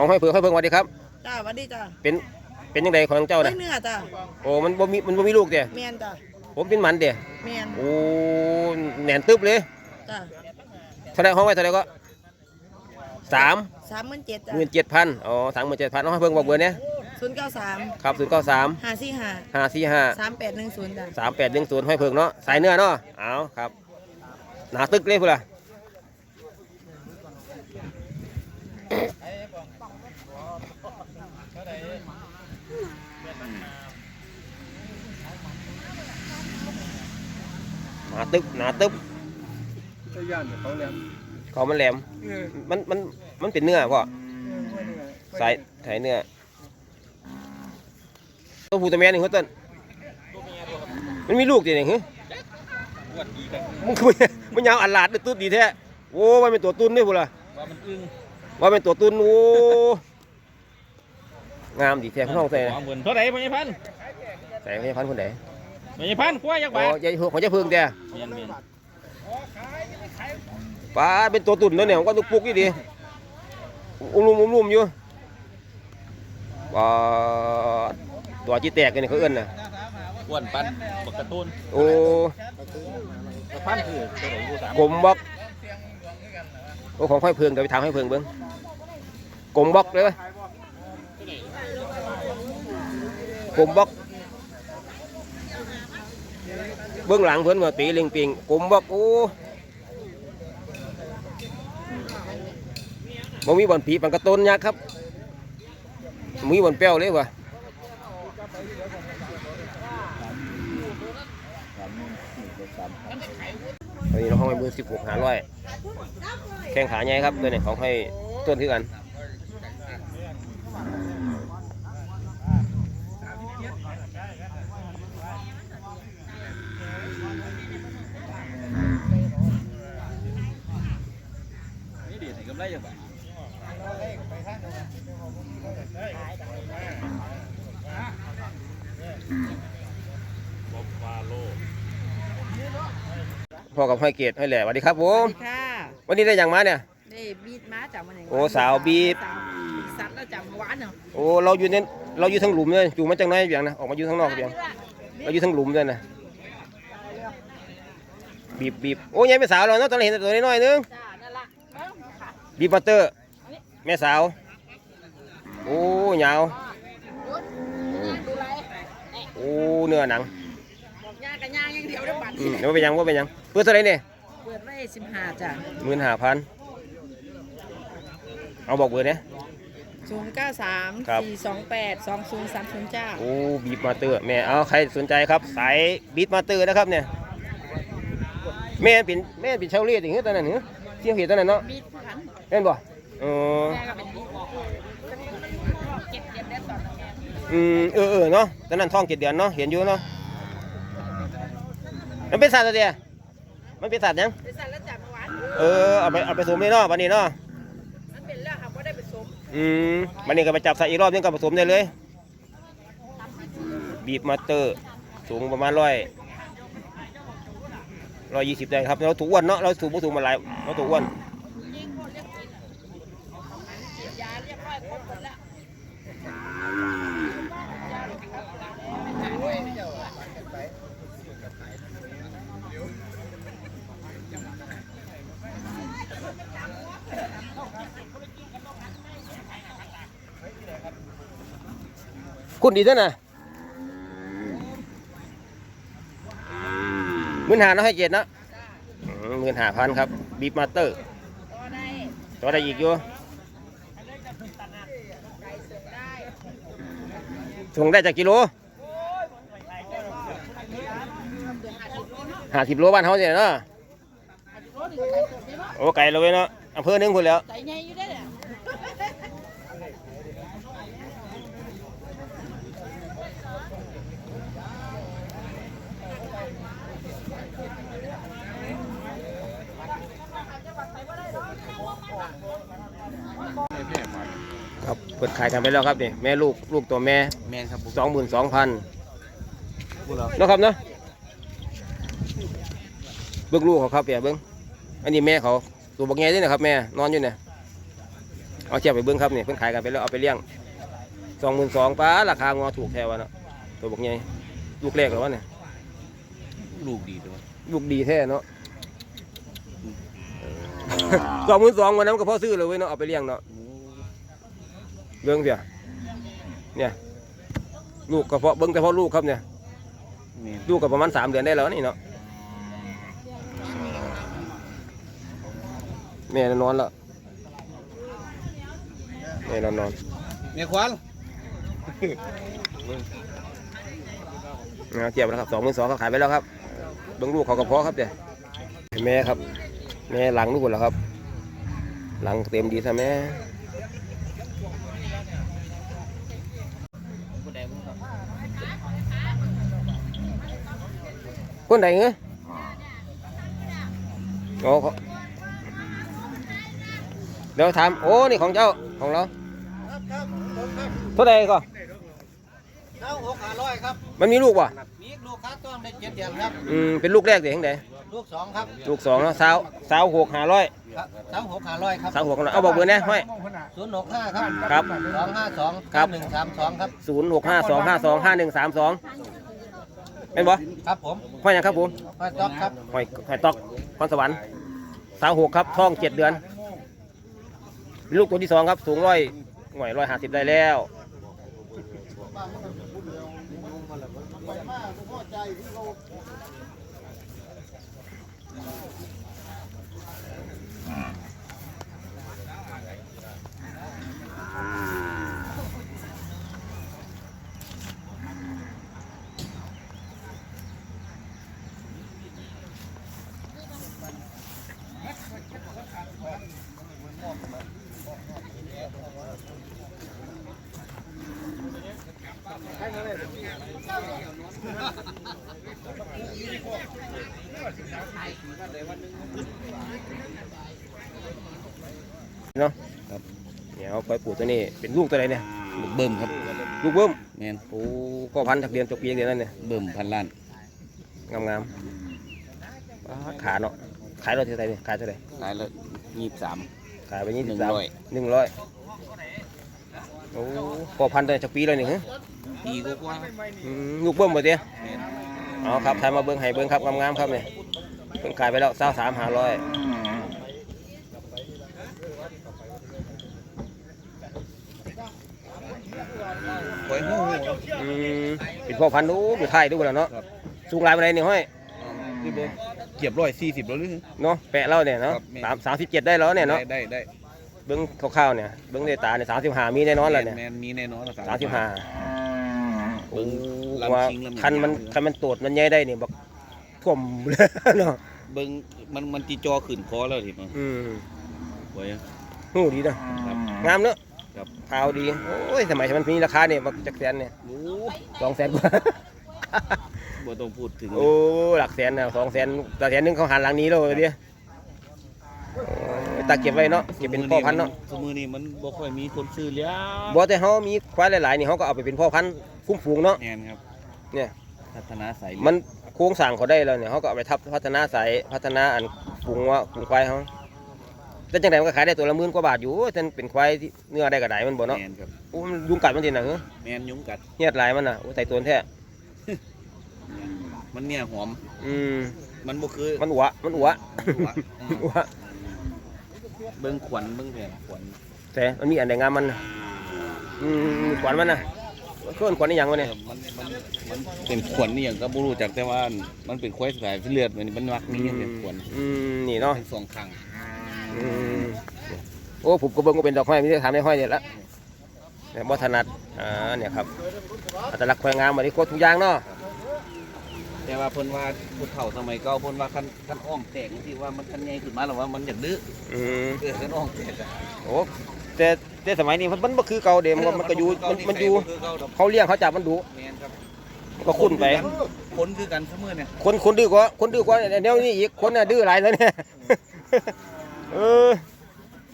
ของห้อยเผือกห้อยเผือกสวัสดีครับ จ้าหวัสดีจ้าเป็นเป็นยังไงของเจ้าเอ้น่ะยเนื้อจ้าโอ้มันบ่มีมันบ่มีลูกเด้เมียนจ้าผมเป็นหมันเด้เมียนโอ้แหนนตึ๊บเลยจ้าเท่าไหรห้องไว้เท่าไหรก็สามสามหมื่นเจ็ดจ้าหมื่นเจ็ดพันอ๋อสามหมื่นเจ็ดพันน้องให้เพิ่งบอกเบอร์เนี่ยศูนย์เก้าสามครับศูนย์เก้าสามห้าสี่ห้าห้าสี่ห้า สามแปดหนึ่งศูนย์จ้าสามแปดหนึ่งศูนย์ห้อยเพิ่งเนาะสายเนื้อเนาะเอาครับ หนาตึกเลยพุ่นล่ะ หนาตึกหนาตึบเจ้าย่านเนี่ยเขาแหลมเขามันแหลม เออมันมันมันเป็นเนื้อพ่อเออว่าเนี่ยสายสายเนื้อตัวผู้ตัวแม่นี่เขาต้นมันมีลูกจริงๆเหรอมึงคือมันยาวอันหลาดด้วยตุ้ดดีแท้โอ้ว่าเป็นตัวตุนด้วยพุ่นล่ะว่ามันอึ้งว่าเป็นตัวตุนโอ้งามดีแท้พี่น้องใส่สองหมื่นเท่าไหร่พญพันธุ์ใส่ไม่พันคนไหน พญพันธุ์กล้วยยักษ์อ๋บาอทยายของยายเพิ่งแต่เมียนเมียนป้าเป็นตัวตุนแล้วเนี่ยมันก็ตุกปุกนี่ดีอุ้มลุ่มอุ้มลุ่มอยู่ป้าตัวจีแตกกันเนี่ยเขาเอื้อนน่ะอ้วนปันปกกระตูนโอ้กระพันคือเท่าไหร่อยู่สามกลมบล็อกโอ้ของค่อยเพิงเดี๋ยวไปทำให้เพิงเบิ้งกลมบล็อกเลยไหมกลมบล็อก เบื้องหลังเพิ่นมาตีลิงปิงกลุ่มบอกโอ้บ่มีบ่อนผีปังกระต้นยักษ์ครับมีบ่อนเป้วเลยวะอันนี้เราห้องไว้มือสิบหกหาร้อยแข้งขาใหญ่ครับตัวนี้ของให้ต้นที่กัน นี่ดีถึงกำไรยักษ์บาทบอบฟาโลพ่อกับห้อยเกตห้อยแหล่สวัสดีครับผสวัมสดีค่ะวันนี้ได้อย่างมาเนี่ยนี่บีดมาจากมันไหนโอ้สาวบีดสาวบีดสัตว์แล้วจากหวานเนาะโอ้เราอยู่ในเราอยู่ทั้งหลุมเลยอยู่มาจากไหนเบียงนะออกมาอยู่ข้างนอกเบียงเราอยู่ทั้งหลุมเลยนะบีบบีบโอ้ยายเป็นสาวแล้วเนาะตอนแรกเห็นแต่ตัวน้อยๆนึง จ้านั่นละเอ้าค่ะ บีบบัตเตอร์ แม่สาว โอ้ยาวดูไรโอ้เนื้อหนังบอกย่ากับย่าอย่างเดียวได้บัตรอืมเดี๋ยวว่าเป็นหยังว่าเป็นหยังเพื่อเท่าไหรเนี่ยเปิดไว้สิบห้าจ้าหมื่นห้าพันเอาบอกเบอร์เนี่ย ศูนย์เก้าสามครับ สี่สองแปดสองศูนย์สามศูนย์จ้า โอ้บีบมาเตอร์แม่เอาใครสนใจครับสายบีบมาเตอร์นะครับเนี่ยแม่เป็นแม่เป็นชาวเลียดอย่างเงี้ยตอนนั้นเหรอเที่ยวเห็นตอนนั้นเนาะบีดพัน เห็นบ่เออแม่ก็เป็นบีดเก็บเก็บได้ตอนนั้นแม่อืมเออเออเนาะตอนนั้นท้องเจ็ดเดือนเนาะเห็นอยู่เนาะมันเป็นสัตว์อะไรเนี่ยมันเป็นสัตว์หยังเป็นสัตว์แล้วจากเมื่อวานเออเอาไปเอาไปผสมเลยเนาะวันนี้เนาะมันเป็นแล้วครับว่าได้ผสมอืมวันนี้ก็ไปจับใส่อีกรอบนึงก็ผสมได้เลยบีบมาเตอร์สูงประมาณร้อยร้อยยี่สิบได้ครับเราถูกอ้วนเนาะเราถูกผู้สูงมาหลายเราถูกอ้วน ยา เรียบร้อยครบหมดแล้วคุณดีเท่าน่ะหมื่นหาเนาะให้เจ็ดเนาะหมื่นหาพันครับบีบมาเตอร์ก็ได้ตัวอะไรอีกอยู่ ถุงได้จากกิโลห้าสิบโลบ้านเขาเนี่ยเนาะโอ้ไก่เราเว้ยเนาะอำเภอหนึ่งคนแล้วใจใหญ่อยู่ได้ เนี่ยครับเปิดขายกันไปแล้วครับนี่แม่ลูกลูกตัวแม่แมนครับสองหมื่นสองพันพูดแล้วนาะครับเนาะเบิ้งลูกเขาครับเปียเบิ้งอันนี้แม่เขาตัวบักแง่ด้วยนะครับแม่นอนอยู่เนี่ยเอาเทียบไปเบิ้งครับเนี่ยเพิ่นขายกันไปแล้วเอาไปเลี้ยงสองหมื่นสองป้าราคางอถูกแท้วะเนาะตัวบอกไงลูกแรกเหรอวะเนี่ยลูกดีด้วยลูกดีแท้เนาะสองหมื่นสองวันนั้นก็พอซื้อเลยเว้ยเนาะเอาไปเลี้ยงเนาะ เบิ้งเสียเนี่ยลูกก็เพาะเบิ้งแต่เพาะลูกครับเนี่ยแม่นลูกก็ประมาณสามเดือนได้แล้วนี่เนาะแม่นอนแล้วแม่นอนนอนแม่ควันนะเทียบแล้วครับสองหมื่นสองเขาขายไปแล้วครับเบิ้งลูกเขาก็พอครับเดี๋ยวแม่ครับ แม่หลังลูกหมดแล้วครับ หลังเต็มดีซะแม่ผู้ใดบ่ครับ คนไหนเงี้ยโอ้เขาเดี๋ยวถาม โอ้ นี่ของเจ้า ของเราเท่าไหร่ก็เก้าหกห้าร้อยครับ มันมีลูกป่ะมีลูกค้าต้อนได้เจ็ดเดือนครับ อืม เป็นลูกแรกเด็กทั้งไหนลูกสองครับ ลูกสองเนาะสาวสาวหกห้าร้อยครับ สามหกห้าร้อยครับสาวหกห้าร้อยเอาบอกเบอร์แน่ห้อย ศูนย์หกห้าครับครับ สองห้าสองครับหนึ่งสามสองครับ ศูนย์หกห้าสองห้าสองห้าหนึ่งสามสองเป็นบ่ครับผมห้อยหยังครับผมมาต๊อกครับห้อยห้อยตอกพรสวรรค์สาวหกครับท้องเจ็ดเดือน ลูกตัวที่สองครับ สูงร้อยหน่วยร้อยห้าสิบได้แล้ว เนาะเดี๋ยวคอยปลูกตัวนี้เป็นลูกตัวไหนเนี่ย ลูกเบิ่มครับลูกเบิ้มแม่นโอ้ก็พันจากเดือนจบปีเดือนนั่นเนี่ยเบิ่มพันล้านงามงามๆป๊าดขาเนาะขายเราเท่าไหร่เนี่ยขายเท่าไหร่ขายแล้วยี่สิบสาม ขายไปยี่หนึ่สิบงสามร้อย หนึ่งร้อยโอ้ก็พันได้จากปีเลยนี่ฮะ ปีกว่าอืมลูกเบิ้มบ่เตี้ยแม่นเอาครับถ่ายมาเบิ้งให้เบิ้งครับงามๆครับเนี่ยเพิ่งขายไปแล้วเศร้าสามหาร้อยหอยหูอืมเป็นพ่อพันธุ์ดูอยู่ไทยดูแล้วเนาะสูงหลายไปไหนใดนี่ห้อยนี่บ่เกียบร้อยสี่สิบแล้วหรือ เนาะแปะเล่าเนี่ยเนาะครับแม่ สามสามสิบเจ็ดได้แล้วเนี่ยเนาะได้ได้ได้เบิ้งคร่าวๆเนี่ยเบิ้งในตาเนี่ยสามสิบห้ามีแน่นอนแล้วเนี่ยแม่นมีแน่นอนละสามสิบห้า เบิ่งว่าลำชิงลำหยังคันมันคันมันโตดมันใหญ่ได้นี่บอกท่วมเลยเนาะเบิ่งมันมันจีจอขึ้นคอแล้วทีมันอืมไว้อะหูดีนะครับ งามเนอะครับขาวดีโอ้ยสมัยมันมีราคาเนี่ยบักจักแสนเนี่ยโอ้สองแสนกว่าบ่ต้องพูดถึงโอ้หลักแสนนะสองแสนแต่แสนหนึงเขาหันหลังหนี้แล้วเดียวโอ้ยตาเก็บไว้เนาะเก็บเป็นพ่อพันธุ์เนาะสมือนี้มันบ่ค่อยมีคนซื้อแล้วบ่แต่เขามีควายหลายๆนี่เขาก็เอาไปเป็นพ่อพันธุ์ คุ้มฝูงเนาะแม่นครับเนี่ยพัฒนาสายมันโครงสร้างเขาได้แล้วเนี่ยเขาก็เอาไปทับพัฒนาสายพัฒนาอันฝูงว่าฝูงควายเขาแต่จังไดมันก็ขายได้ตัวละหมื่นกว่าบาทอยู่แต่เป็นควายที่เนื้อได้กระไดมันบ่เนาะแม่นครับโอ้มันยุงกัดมันจริงนะเฮ้ยแม่นยุงกัดเฮียดหลายมันน่ะโอ้ใส่ตัวแท้มันเนี่ยหอม อืมมันบ่คือมันอัวมันอัวหัวอืมอัวเบิ่งขวัญเบิ่งแผนขวัญแต่มันมีอันใดงามมันน่ะอืมขวัญมันน่ะ เคลื่อนขวัญนี่ยังวะเอเนี่ยอมันมันมันเป็นขวัญนี่หยังก็บ่รู้จักแต่ว่ามันเป็นควายสายเลือดมันมันมักมีอย่างเป็นขวัญอืมนี่เนาะเป็นสองข้างอืมโอ้ผมก็เบิ่งก็เป็นดอกไม้ไมแต่ได้ถามในห้อยเนี่ยละเนี่ยบ่ถนัดอ่าเนี่ยครับอัตลักษณ์ควายงามมาที่โคตรทุกอย่างเนาะแต่ว่าเพิ่นว่าผู้เฒ่าสมัยเก่าเพิ่นว่าคันคันอ้อมแตกที่ว่ามันคันใหญ่ขึ้นมาแล้วว่ามันอยากดื้ออืมเออคันอ้อมแตกอะโอ้แต่ แต่สมัยนี้มันมันบ่คือเก่าเดิมนมันก็อยู่มันมันอยู่คือเก่าดอกเขาเลี้ยงเขาจับมันดุแม่นครับมันก็คุ้นไปคนคือกันเสมอเนี่ยคนคนดื้อกว่าคนดื้อกว่าแนวนี้อีกคนน่ะดื้อหลายแล้วเนี่ยเออ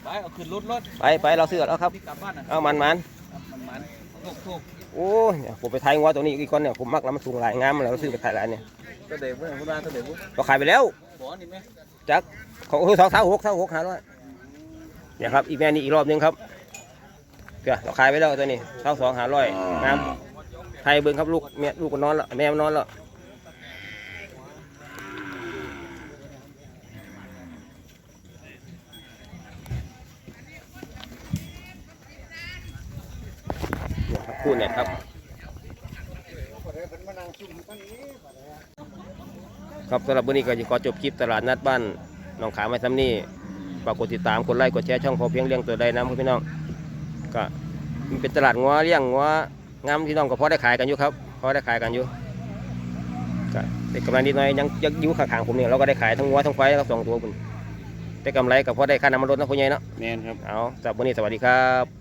ไปเอาขึ้นรถรถไปไปเราซื้อแล้วครับที่กลับบ้านน่ะเอามันมันมันมันทุกทุกโอ้ยเนี่ยผมไปถ่ายงัวตัวนี้อีกคนเนี่ยผมมักแล้วมันสูงหลายงามแล้วเราซื้อไปถ่ายหลายเนี่ยตะเด็บเพิ่นเพิ่นว่าตะเด็บบ่เราขายไปแล้วบ่นี่แม่จักเขาคือสองสามหกสามหกหาร้อยเนี่ยครับอีกแม่นี่อีกรอบหนึงครับ เดี๋ยวเราขายไปแล้วตัวนี้เท่าสองหาร้อยงามไทยเบิ้งครับลูกเมียลูกก็นอนแล้วแม่มันนอนแล้วเนี่ยครับคู่เนี่ยครับครับสำหรับวันนี้ก็จะขอจบคลิปตลาดนัดบ้านหนองขามไม้ซ้ำนี่ฝากกดติดตามกดไลค์กดแชร์ช่องพอเพียงเลี้ยงตัวใดน้ำพี่น้อง ก็มันเป็นตลาดงัวเลี้ยงงัวงามพี่น้องก็พอได้ขายกันอยู่ครับพอได้ขายกันอยู่ก็ได้กำไรนิดหน่อยยังยังอยู่ข้างๆผมเนี่ยเราก็ได้ขายทั้งงัวทั้งควายครับสองตัวคุณได้กำไรกับพอได้ค่าน้ำมันรถนะพ่อใหญ่เนาะแม่นครับเอาสำหรับวันนี้สวัสดีครับ